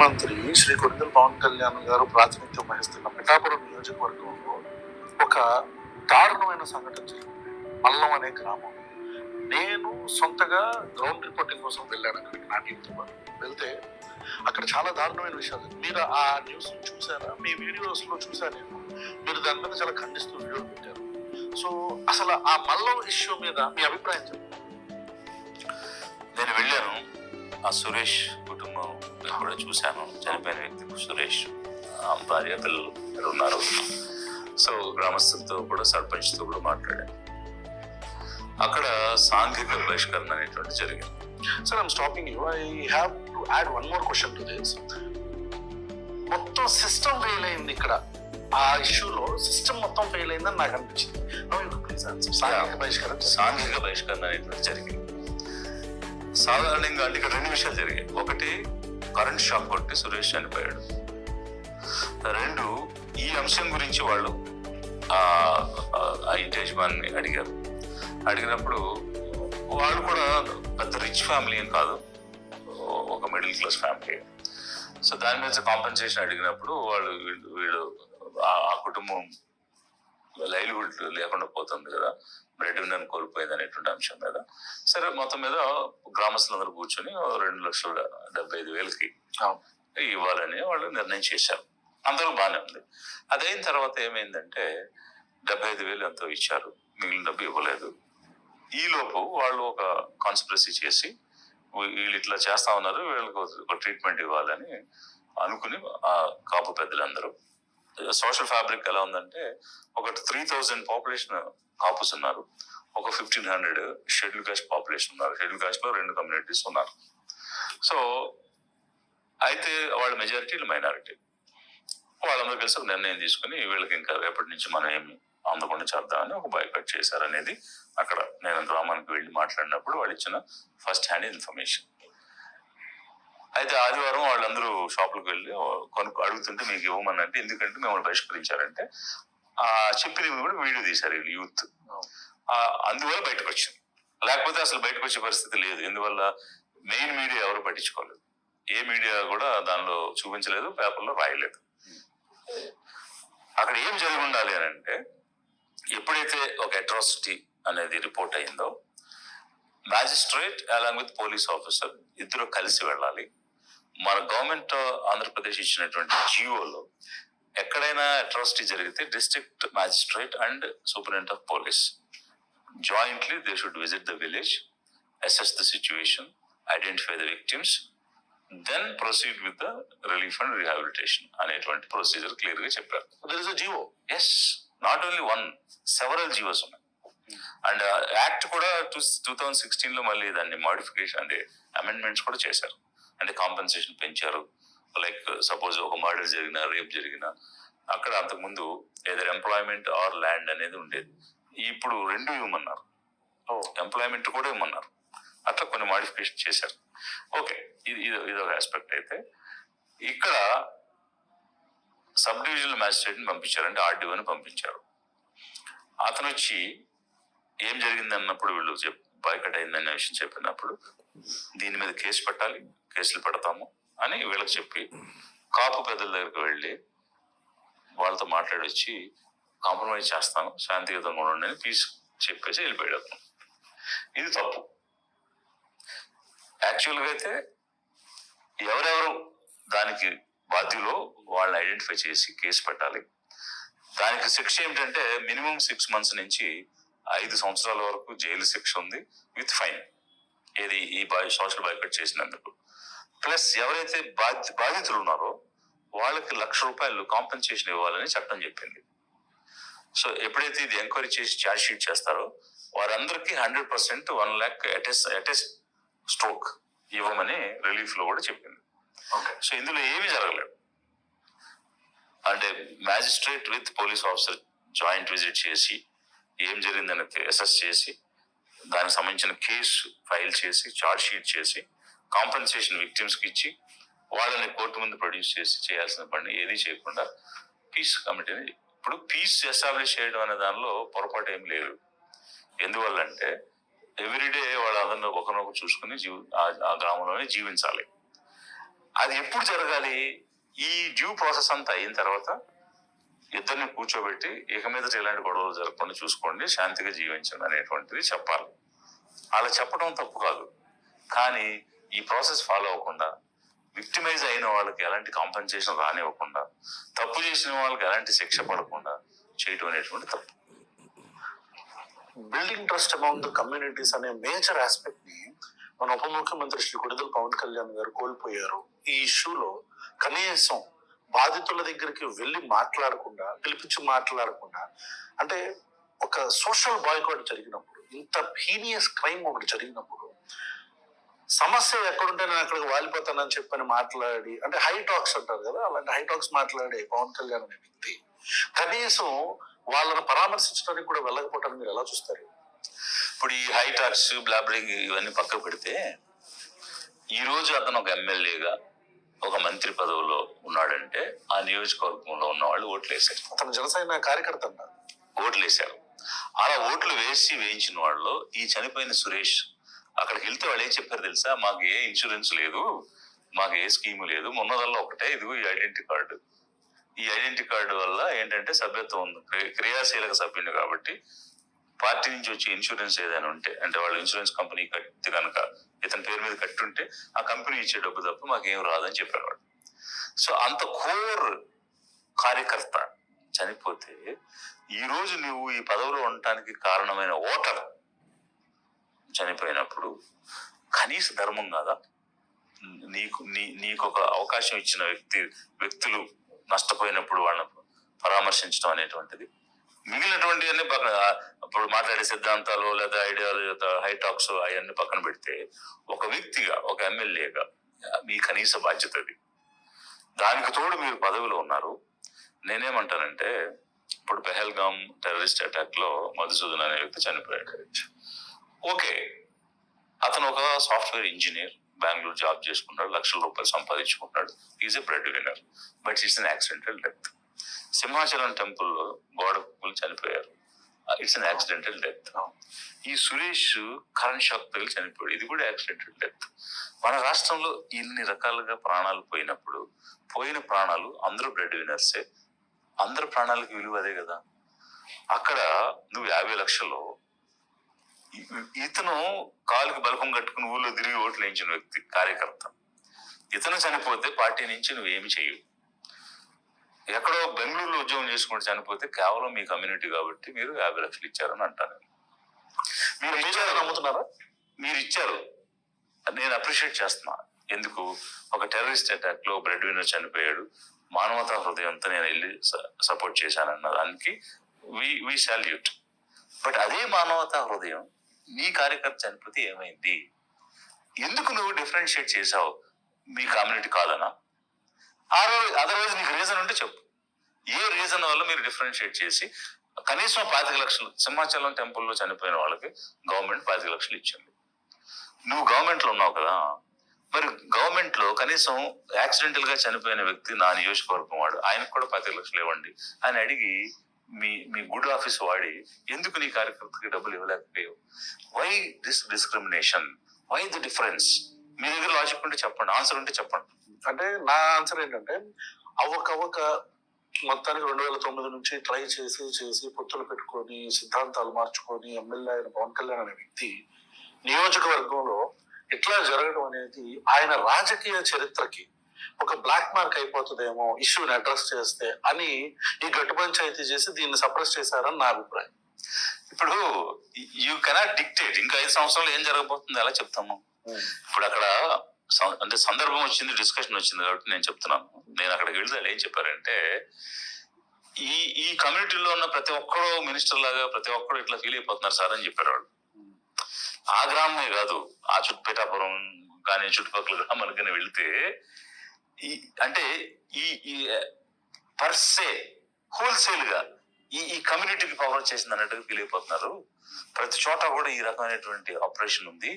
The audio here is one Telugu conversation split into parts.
ముఖ్యమంత్రి శ్రీ కొనిదెల పవన్ కళ్యాణ్ గారు ప్రాతినిధ్యం వహిస్తున్న పిఠాపురం నియోజకవర్గంలో ఒక దారుణమైన సంఘటన జరిగింది. మల్లం అనే గ్రామం. నేను సొంతగా గ్రౌండ్ రిపోర్టింగ్ కోసం వెళ్ళాను అక్కడికి నా టీంతో వెళ్తే అక్కడ చాలా దారుణమైన విషయాలు. మీరు ఆ న్యూస్ చూసారా? మీ వీడియోస్లో చూసాను నేను. మీరు దాని మీద చాలా ఖండిస్తూ వీడియోలు పెట్టారు. సో అసలు ఆ మల్లం ఇష్యూ మీద మీ అభిప్రాయం చెప్పండి. నేను వెళ్ళాను. ఆ సురేష్ కుటుంబం కూడా చూశాను. చనిపోయిన వ్యక్తి సురేష్ ఆ భార్య పిల్లలు ఉన్నారు. సో గ్రామస్తులతో కూడా సర్పంచ్తో కూడా మాట్లాడాను. అక్కడ సాంఘిక బహిష్కరణ అనేటువంటి జరిగింది. Sir I'm stopping you I have to add one more question to this మొత్తం సిస్టమ్ ఫెయిల్ అయింది ఇక్కడ. ఆ ఇష్యూలో సిస్టమ్ మొత్తం ఫెయిల్ అయిందని నాకు అనిపించింది. సాంఘిక బహిష్కరణ. సాంఘిక బహిష్కరణ అనేటువంటి జరిగింది. సాధారణంగా అంటే ఇక్కడ రెండు విషయాలు జరిగాయి. ఒకటి కరెంట్ షాక్ కొట్టి సురేష్ చనిపోయాడు. రెండు ఈ అంశం గురించి వాళ్ళు ఆ ఇంటి యజమాని అడిగారు. అడిగినప్పుడు వాళ్ళు కూడా పెద్ద రిచ్ ఫ్యామిలీ ఏం కాదు. ఒక మిడిల్ క్లాస్ ఫ్యామిలీ. సో దాని మీద కాంపెన్సేషన్ అడిగినప్పుడు వాళ్ళు వీళ్ళు ఆ కుటుంబం లైవ్లీహుడ్ లేకుండా పోతుంది కదా. బ్రెడ్ విన్నర్ కోల్పోయింది అనేటువంటి అంశం మీద. సరే మొత్తం మీద గ్రామస్తులందరూ కూర్చొని రెండు లక్షల డెబ్బై ఐదు వేలకి ఇవ్వాలని వాళ్ళు నిర్ణయం చేశారు. అందరూ బాగానే ఉంది. అదైన తర్వాత ఏమైందంటే డెబ్బై ఐదు వేలు ఎంతో ఇచ్చారు. మిగిలిన డబ్బు ఇవ్వలేదు. ఈ లోపు వాళ్ళు ఒక కాన్స్పిరసీ చేసి వీళ్ళు ఇట్లా చేస్తా ఉన్నారు వీళ్ళకి ఒక ట్రీట్మెంట్ ఇవ్వాలని అనుకుని ఆ కాపు పెద్దలందరూ సోషల్ ఫ్యాబ్రిక్ ఎలా ఉందంటే ఒక త్రీ థౌజండ్ పాపులేషన్ కాపుస్ ఉన్నారు ఒక fifteen hundred schedule caste population ఉన్నారు. షెడ్యూల్ కాస్ట్లో రెండు కమ్యూనిటీస్ ఉన్నారు. సో అయితే వాళ్ళ మెజారిటీ మైనారిటీ వాళ్ళందరూ కలిసి ఒక నిర్ణయం తీసుకుని వీళ్ళకి ఇంకా రేపటి నుంచి మనం ఏమి అందకుండా చేద్దామని ఒక బైకట్ చేశారనేది అక్కడ నేను గ్రామానికి వెళ్ళి మాట్లాడినప్పుడు వాళ్ళు ఇచ్చిన ఫస్ట్ హ్యాండ్ ఇన్ఫర్మేషన్ అయితే ఆదివారం వాళ్ళందరూ షాపులకు వెళ్ళి కొనుక్కు అడుగుతుంటే మీకు ఇవ్వమని అంటే ఎందుకంటే మిమ్మల్ని బహిష్కరించారంటే ఆ చెప్పినవి కూడా వీడియో తీశారు వీళ్ళు యూత్. అందువల్ల బయటకు వచ్చింది లేకపోతే అసలు బయటకు వచ్చే పరిస్థితి లేదు. ఎందువల్ల? మెయిన్ మీడియా ఎవరు పట్టించుకోలేదు. ఏ మీడియా కూడా దానిలో చూపించలేదు పేపర్లో రాయలేదు. అక్కడ ఏం జరిగి ఉండాలి అని అంటే ఎప్పుడైతే ఒక అట్రాసిటీ అనేది రిపోర్ట్ అయిందో magistrate along with police officer ఇద్దరు కలిసి వెళ్ళాలి. మన గవర్నమెంట్ ఆంధ్రప్రదేశ్ ఇచ్చినటువంటి జియోలో ఎక్కడైనా అట్రాసిటీ జరిగితే district magistrate and superintendent of police jointly they should visit the village assess the situation identify the victims then proceed with the relief and rehabilitation అనేటువంటి ప్రొసీజర్ క్లియర్గా చెప్పారు. There is a GO is not only one several GOs ఉన్నాయి. అండ్ యాక్ట్ uh, కూడా టూ టూ థౌజండ్ సిక్స్టీన్లో మళ్ళీ దాన్ని మాడిఫికేషన్ అంటే అమెండ్మెంట్స్ కూడా చేశారు. అంటే కాంపెన్సేషన్ పెంచారు. లైక్ సపోజ్ ఒక మర్డర్ జరిగిన రేప్ జరిగిన అక్కడ అంతకుముందు ఏదైనా ఎంప్లాయ్మెంట్ ఆర్ ల్యాండ్ అనేది ఉండేది. ఇప్పుడు రెండు ఇవ్వమన్నారు. ఎంప్లాయ్మెంట్ కూడా ఇవ్వమన్నారు. అట్లా కొన్ని మాడిఫికేషన్ చేశారు. ఓకే ఇది ఇది ఇదొక ఆస్పెక్ట్ అయితే. ఇక్కడ సబ్ డివిజనల్ మ్యాజిస్ట్రేట్ని పంపించారు. అంటే ఆర్డీఓని పంపించారు. అతను వచ్చి ఏం జరిగింది అన్నప్పుడు వీళ్ళు చెప్ బాయ్కట్ అయిందనే విషయం చెప్పినప్పుడు దీని మీద కేసు పెట్టాలి కేసులు పెడతాము అని వీళ్ళకి చెప్పి కాపు పెద్దల దగ్గరికి వెళ్ళి వాళ్ళతో మాట్లాడి వచ్చి కాంప్రమైజ్ చేస్తాను శాంతియుతంగా ఉండండి అని పీస్ చెప్పేసి వెళ్ళిపోయాడు అతను. ఇది తప్పు. యాక్చువల్గా అయితే ఎవరెవరు దానికి బాధ్యులో వాళ్ళని ఐడెంటిఫై చేసి కేసు పెట్టాలి. దానికి శిక్ష ఏమిటంటే మినిమం సిక్స్ మంత్స్ నుంచి ఐదు సంవత్సరాల వరకు జైలు శిక్ష ఉంది విత్ ఫైన్ ఏది ఈ సోషల్ బైకట్ చేసినందుకు. ప్లస్ ఎవరైతే బాధ్య బాధితులు ఉన్నారో వాళ్ళకి లక్ష రూపాయలు కాంపెన్సేషన్ ఇవ్వాలని చట్టం చెప్పింది. సో ఎప్పుడైతే ఇది ఎంక్వైరీ చేసి ఛార్జ్ షీట్ చేస్తారో వారందరికీ hundred percent one lakh అటెస్ అటెస్ stroke ఇవ్వమని రిలీఫ్లో కూడా చెప్పింది. సో ఇందులో ఏమీ జరగలేదు. అంటే magistrate with police officer joint visit చేసి ఏం జరిగిందని అసెస్ చేసి దానికి సంబంధించిన కేసు ఫైల్ చేసి చార్జ్ షీట్ చేసి కాంపెన్సేషన్ విక్టిమ్స్కి ఇచ్చి వాళ్ళని కోర్టు ముందు ప్రొడ్యూస్ చేసి చేయాల్సిన పని ఏది చేయకుండా పీస్ కమిటీని ఇప్పుడు పీస్ ఎస్టాబ్లిష్ చేయడం అనే దానిలో పొరపాటు ఏం లేదు. ఎందువల్ల అంటే ఎవ్రీడే వాళ్ళ అందరిని ఒకరినొకరు చూసుకుని జీవి ఆ- ఆ గ్రామంలోనే జీవించాలి. అది ఎప్పుడు జరగాలి? ఈ డ్యూ ప్రాసెస్ అంతా అయిన తర్వాత ఇద్దరిని కూర్చోబెట్టి ఇక మీద ఇలాంటి గొడవలు జరగకుండా చూసుకోండి శాంతిగా జీవించండి అనేటువంటిది చెప్పాలి. అలా చెప్పడం తప్పు కాదు. కానీ ఈ ప్రాసెస్ ఫాలో అవ్వకుండా విక్టిమైజ్ అయిన వాళ్ళకి ఎలాంటి కాంపెన్సేషన్ రానివ్వకుండా తప్పు చేసిన వాళ్ళకి ఎలాంటి శిక్ష పడకుండా చేయటం అనేటువంటి తప్పు. బిల్డింగ్ ట్రస్ట్ అమౌంట్ కమ్యూనిటీస్ అనే మేజర్ ఆస్పెక్ట్ని మన ఉప ముఖ్యమంత్రి శ్రీ కొడిదల పవన్ కళ్యాణ్ గారు కోల్పోయారు. ఈ ఇష్యూలో కనీసం బాధితుల దగ్గరికి వెళ్ళి మాట్లాడకుండా పిలిపించి మాట్లాడకుండా అంటే ఒక సోషల్ బాయ్కాట్ జరిగినప్పుడు ఇంత హీనియస్ క్రైమ్ ఒకటి జరిగినప్పుడు సమస్య ఎక్కడుంటే నేను అక్కడికి వాలిపోతానని చెప్పని మాట్లాడి అంటే హై టాక్స్ అంటారు కదా అలాంటి హై టాక్స్ మాట్లాడే పవన్ కళ్యాణ్ అనే వ్యక్తి కనీసం వాళ్ళని పరామర్శించడానికి కూడా వెళ్ళకపోవటాన్ని మీరు ఎలా చూస్తారు? ఇప్పుడు ఈ హైటాక్స్ బ్లాబ్లింగ్ ఇవన్నీ పక్కకు పెడితే ఈ రోజు అతను ఒక ఎమ్మెల్యేగా ఒక మంత్రి పదవిలో ఉన్నాడంటే ఆ నియోజకవర్గంలో ఉన్న వాళ్ళు ఓట్లు వేశారు. అతను జనసేన కార్యకర్త ఓట్లు వేశారు. అలా ఓట్లు వేసి వేయించిన వాళ్ళు ఈ చనిపోయిన సురేష్ అక్కడికి వెళ్తే వాళ్ళు ఏం చెప్పారు తెలుసా? మాకు ఏ ఇన్సూరెన్స్ లేదు మాకు ఏ స్కీము లేదు మొన్నదల్లా ఒకటే ఇదిగో ఈ ఐడెంటిటీ కార్డు. ఈ ఐడెంటిటీ కార్డు వల్ల ఏంటంటే సభ్యత్వం ఉంది. క్రి- క్రియాశీలక సభ్యుని కాబట్టి పార్టీ నుంచి వచ్చే ఇన్సూరెన్స్ ఏదైనా ఉంటే అంటే వాళ్ళు ఇన్సూరెన్స్ కంపెనీ కట్టి కనుక ఇతని పేరు మీద కట్టి ఉంటే ఆ కంపెనీ ఇచ్చే డబ్బు తప్ప మాకేం రాదని చెప్పారు వాళ్ళు. సో అంత కోర్ కార్యకర్త చనిపోతే ఈ రోజు నువ్వు ఈ పదవిలో ఉండటానికి కారణమైన ఓటర్ చనిపోయినప్పుడు కనీస ధర్మం కాదా? నీకు నీ నీకు ఒక అవకాశం ఇచ్చిన వ్యక్తి వ్యక్తులు నష్టపోయినప్పుడు వాళ్ళని పరామర్శించడం అనేటువంటిది మిగిలినటువంటి అన్ని పక్కన ఇప్పుడు మాట్లాడే సిద్ధాంతాలు లేదా ఐడియాలు లేదా హై టాక్స్ అవన్నీ పక్కన పెడితే ఒక వ్యక్తిగా ఒక ఎమ్మెల్యేగా మీ కనీస బాధ్యత అది. దానికి తోడు మీరు పదవిలో ఉన్నారు. నేనేమంటానంటే ఇప్పుడు పెహల్గాం టెర్రరిస్ట్ అటాక్లో మధుసూదన్ అనే వ్యక్తి చనిపోయాడు. ఓకే అతను ఒక సాఫ్ట్వేర్ ఇంజనీర్ బెంగళూరు జాబ్ చేసుకున్నాడు లక్షల రూపాయలు సంపాదించుకుంటాడు is a breadwinner but it's an accidental death Simhachalam టెంపుల్లో గోడ కుక్కలు చనిపోయారు ఇట్స్ అన్ యాక్సిడెంటల్ డెత్ ఈ సురేష్ కరెంట్ షాక్ తగిలి చనిపోయాడు. ఇది కూడా యాక్సిడెంటల్ డెత్ మన రాష్ట్రంలో ఇన్ని రకాలుగా ప్రాణాలు పోయినప్పుడు పోయిన ప్రాణాలు అందరూ బ్రెడ్ వినర్సే అందరు ప్రాణాలకు విలువ అదే కదా. అక్కడ నువ్వు యాభై లక్షలు ఇతను కాలుకి బలపం కట్టుకుని ఊళ్ళో తిరిగి ఓట్లు వేయించిన వ్యక్తి కార్యకర్త. ఇతను చనిపోతే పార్టీ నుంచి నువ్వేమి చేయవు. ఎక్కడో బెంగళూరులో ఉద్యోగం చేసుకుంటూ చనిపోతే కేవలం మీ కమ్యూనిటీ కాబట్టి మీరు యాభై లక్షలు ఇచ్చారని అంటాను. మీరు నిజంగా నమ్ముతున్నారా? మీరు ఇచ్చారు. నేను అప్రిషియేట్ చేస్తున్నా. ఎందుకు? ఒక టెర్రరిస్ట్ అటాక్లో బ్రెడ్ విన్నర్ చనిపోయాడు. మానవతా హృదయంతో నేను వెళ్ళి సపోర్ట్ చేశానన్న దానికి వి వి సాల్యూట్ బట్ అదే మానవతా హృదయం నీ కార్యకర్త చనిపోతే ఏమైంది? ఎందుకు నువ్వు డిఫరెన్షియేట్ చేసావు మీ కమ్యూనిటీ కాదనా? ఆ రోజు అదర్వైజ్ నీకు రీజన్ ఉంటే చెప్పు. ఏ రీజన్ వల్ల మీరు డిఫరెన్షియేట్ చేసి కనీసం పాతిక లక్షలు సింహాచలం టెంపుల్లో చనిపోయిన వాళ్ళకి గవర్నమెంట్ పాతిక లక్షలు ఇచ్చింది? నువ్వు గవర్నమెంట్లో ఉన్నావు కదా మరి గవర్నమెంట్లో కనీసం యాక్సిడెంటల్గా చనిపోయిన వ్యక్తి నా నియోజకవర్గం వాడు ఆయనకు కూడా పది లక్షలు ఇవ్వండి అని అడిగి మీ మీ గుడ్ ఆఫీస్ వాడి ఎందుకు నీ కార్యకర్తకి డబ్బులు ఇవ్వలేకపోయావు? Why this discrimination why the difference మీ దగ్గర లాజిక్ ఉంటే చెప్పండి ఆన్సర్ ఉంటే చెప్పండి. అంటే నా ఆన్సర్ ఏంటంటే అవ్వకవ్వక మొత్తానికి రెండు వేల తొమ్మిది నుంచి ట్రై చేసి చేసి పొత్తులు పెట్టుకొని సిద్ధాంతాలు మార్చుకొని ఎమ్మెల్యే అయిన పవన్ కళ్యాణ్ అనే వ్యక్తి నియోజకవర్గంలో ఇట్లా జరగడం అనేది ఆయన రాజకీయ చరిత్రకి ఒక బ్లాక్ మార్క్ అయిపోతుందేమో ఇష్యూని అడ్రస్ చేస్తే అని ఈ గట్టు పంచాయతీ చేసి దీన్ని సప్రెస్ చేశారని నా అభిప్రాయం. ఇప్పుడు యూ కెనాట్ డిక్టేట్ ఇంకా ఐదు సంవత్సరాలు ఏం జరగబోతుంది ఎలా చెప్తాము ఇప్పుడు అక్కడ అంటే సందర్భం వచ్చింది డిస్కషన్ వచ్చింది కాబట్టి నేను చెప్తున్నాను. నేను అక్కడికి వెళ్తే వాళ్ళు ఏం చెప్పారంటే ఈ ఈ కమ్యూనిటీలో ఉన్న ప్రతి ఒక్కడు మినిస్టర్ లాగా ప్రతి ఒక్కడు ఇట్లా ఫీల్ అయిపోతున్నారు సార్ అని చెప్పారు వాళ్ళు. ఆ గ్రామమే కాదు ఆ చుట్టు పిఠాపురం కానీ చుట్టుపక్కల గ్రామాలకు కానీ వెళ్తే ఈ అంటే ఈ పర్సే హోల్సేల్గా ఈ ఈ కమ్యూనిటీకి పవర్ చేసింది అన్నట్టుగా ఫీల్ అయిపోతున్నారు ప్రతి చోట కూడా ఈ రకమైనటువంటి ఆపరేషన్ ఉంది.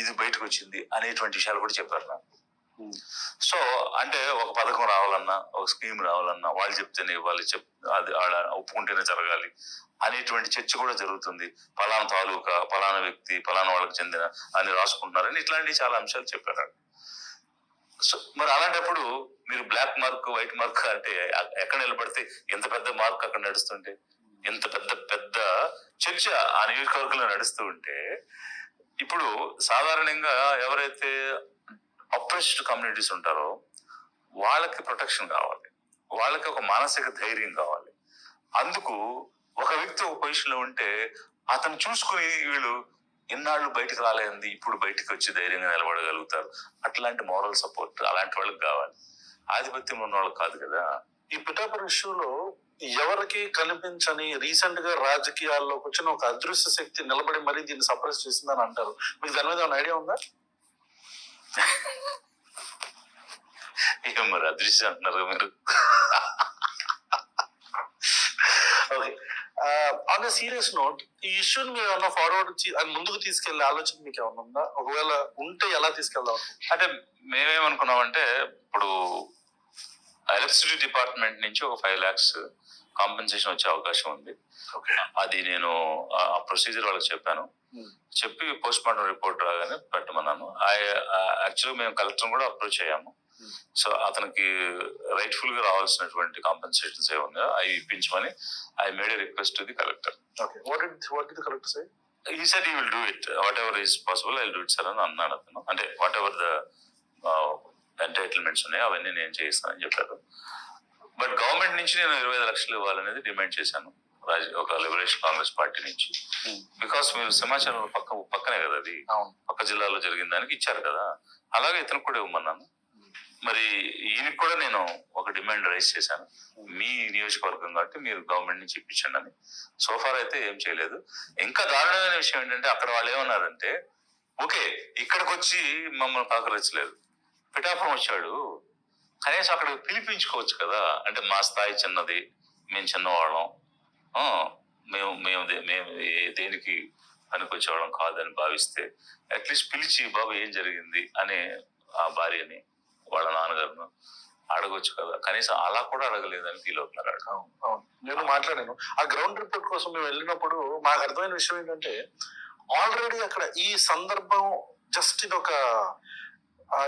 ఇది బయటకు వచ్చింది అనేటువంటి విషయాలు కూడా చెప్పారు నాకు. సో అంటే ఒక పథకం రావాలన్నా ఒక స్కీమ్ రావాలన్నా వాళ్ళు చెప్తేనే వాళ్ళు చెప్ అది ఒప్పుకుంటేనే జరగాలి అనేటువంటి చర్చ కూడా జరుగుతుంది. పలానా తాలూకా పలానా వ్యక్తి పలానా వాళ్ళకి చెందిన అని రాసుకుంటున్నారని ఇట్లాంటి చాలా అంశాలు చెప్పారు. సో మరి అలాంటప్పుడు మీరు బ్లాక్ మార్క్ వైట్ మార్క్ అంటే ఎక్కడ నిలబడితే ఎంత పెద్ద మార్క్ అక్కడ నడుస్తుంటే ఎంత పెద్ద పెద్ద చర్చ ఆ నియోజకవర్గంలో నడుస్తూ ఉంటే ఇప్పుడు సాధారణంగా ఎవరైతే అప్రెస్డ్ కమ్యూనిటీస్ ఉంటారో వాళ్ళకి ప్రొటెక్షన్ కావాలి. వాళ్ళకి ఒక మానసిక ధైర్యం కావాలి. అందుకు ఒక వ్యక్తి ఒక పొజిషన్లో ఉంటే అతను చూసుకుని వీళ్ళు ఇన్నాళ్ళు బయటకు రాలేంది ఇప్పుడు బయటకు వచ్చి ధైర్యంగా నిలబడగలుగుతారు. అట్లాంటి మోరల్ సపోర్ట్ అలాంటి వాళ్ళకి కావాలి. ఆధిపత్యం ఉన్న వాళ్ళకి కాదు కదా. ఈ పిఠాపురం ఇష్యూలో ఎవరికి కనిపించని రీసెంట్గా రాజకీయాల్లోకి వచ్చిన ఒక అదృశ్య శక్తి నిలబడి మరీ దీన్ని సప్రెస్ చేసిందని అంటారు. మీకు దాని మీద ఐడియా ఉందా? ఇక మరి అదృశ్యం అంటున్నారు మీరు ఓకే ఆన్ సీరియస్ నోట్ ఈ ఇష్యూని మీరు ఏమన్నా ఫార్వర్డ్ ముందుకు తీసుకెళ్ళే ఆలోచన మీకు ఏమన్నా ఉందా? ఒకవేళ ఉంటే ఎలా తీసుకెళ్దాం అంటే మేమేమనుకున్నామంటే ఇప్పుడు ఎలక్ట్రిసిటీ డిపార్ట్మెంట్ నుంచి ఒక ఫైవ్ లాక్స్ కాంపెన్సేషన్ వచ్చే అవకాశం ఉంది. అది నేను ఆ ప్రొసీజర్ వాళ్ళకి చెప్పాను. Hmm. చెప్పి పోస్ట్ మార్టం రిపోర్ట్ రాగానే పెట్టమన్నాను. యాక్చువల్గా మేము కలెక్టర్ కూడా అప్రోచ్ అయ్యాము. సో అతనికి రైట్ఫుల్గా రావాల్సినటువంటి కాంపెన్సేషన్స్ ఏ ఉన్నాయో. అవి ఇప్పించమని I made request to the collector ఈ sir I will do it whatever is possible I do it sir అని అన్నాడు అతను. అంటే వాట్ ఎవర్ ద ఎంటైటిల్మెంట్స్ ఉన్నాయో అవన్నీ నేను చేయిస్తానని చెప్పారు. బట్ గవర్నమెంట్ నుంచి నేను ఇరవై ఐదు లక్షలు ఇవ్వాలనేది డిమాండ్ చేశాను. రాజ ఒక లిబరేషన్ కాంగ్రెస్ పార్టీ నుంచి. బికాస్ మీరు సింహాచలం పక్క పక్కనే కదా అది. పక్క జిల్లాలో జరిగిన దానికి ఇచ్చారు కదా. అలాగే ఇతను కూడా ఇవ్వమన్నాను. మరి ఈయనకి కూడా నేను ఒక డిమాండ్ రైజ్ చేశాను. మీ నియోజకవర్గం కాబట్టి మీరు గవర్నమెంట్ నుంచి ఇప్పించండి అని. సోఫార్ అయితే ఏం చేయలేదు. ఇంకా దారుణమైన విషయం ఏంటంటే అక్కడ వాళ్ళు ఏమన్నారంటే ఓకే ఇక్కడికి వచ్చి మమ్మల్ని పలకరించలేదు. పిఠాపురం వచ్చాడు. కనీసం అక్కడ పిలిపించుకోవచ్చు కదా. అంటే మా స్థాయి చిన్నది. మేము చిన్నవాళ్ళం. మేము మేము దే- మేము దేనికి పనికొచ్చేవాళ్ళం కాదని భావిస్తే అట్లీస్ట్ పిలిచి బాబు ఏం జరిగింది? అని ఆ భార్యని వాళ్ళ నాన్నగారును అడగొచ్చు కదా. కనీసం అలా కూడా అడగలేదని ఫీల్ అవుతున్నారు నేను మాట్లాడాను. ఆ గ్రౌండ్ రిపోర్ట్ కోసం మేము వెళ్ళినప్పుడు మాకు అర్థమైన విషయం ఏంటంటే ఆల్రెడీ అక్కడ ఈ సందర్భం జస్ట్ ఇది ఒక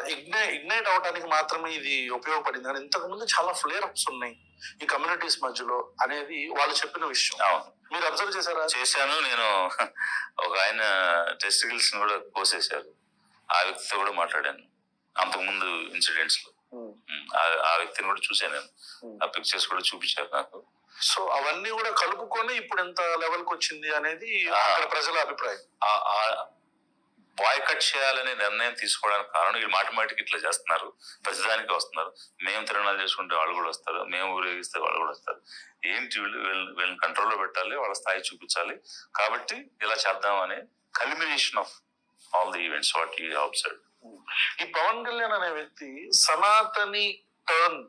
ఇగ్నై ఇగ్నైట్ అవడానికి మాత్రమే ఇది ఉపయోగపడింది. కానీ ఇంతకు ముందు చాలా ఫ్లేర్ అప్స్ ఉన్నాయి ఈ కమ్యూనిటీస్ మధ్యలో అనేది వాళ్ళు చెప్పిన విషయం. అవును. మీరు అబ్జర్వ్ చేశారా? చేశాను. నేను ఒక ఆయన టెస్టికల్స్ కూడా కోసేశారు. ఆ వ్యక్తితో కూడా మాట్లాడాను. అంతకు ముందు ఇన్సిడెంట్స్లో ఆ- ఆ వ్యక్తిని కూడా చూశాను నేను. ఆ పిక్చర్స్ కూడా చూపించారు నాకు. సో అవన్నీ కూడా కలుపుకొని ఇప్పుడు ఎంత లెవెల్కి వచ్చింది అనేది. అక్కడ ప్రజల అభిప్రాయం. బాయ్ కట్ చేయాలనే నిర్ణయం తీసుకోవడానికి కారణం వీళ్ళు మాటి మాటికి ఇట్లా చేస్తున్నారు. ప్రతిదానికి వస్తున్నారు. మేము తిరణాలు చేసుకుంటే వాళ్ళు కూడా వస్తారు. మేము ఊరేగిస్తే వాళ్ళు కూడా వస్తారు. ఏంటి వీళ్ళు? వీళ్ళని వీళ్ళని కంట్రోల్లో పెట్టాలి వాళ్ళ స్థాయి చూపించాలి. కాబట్టి ఇలా చేద్దాం అనే culmination of all the events what you observe ఈ పవన్ కళ్యాణ్ అనే వ్యక్తి సనాతని టర్న్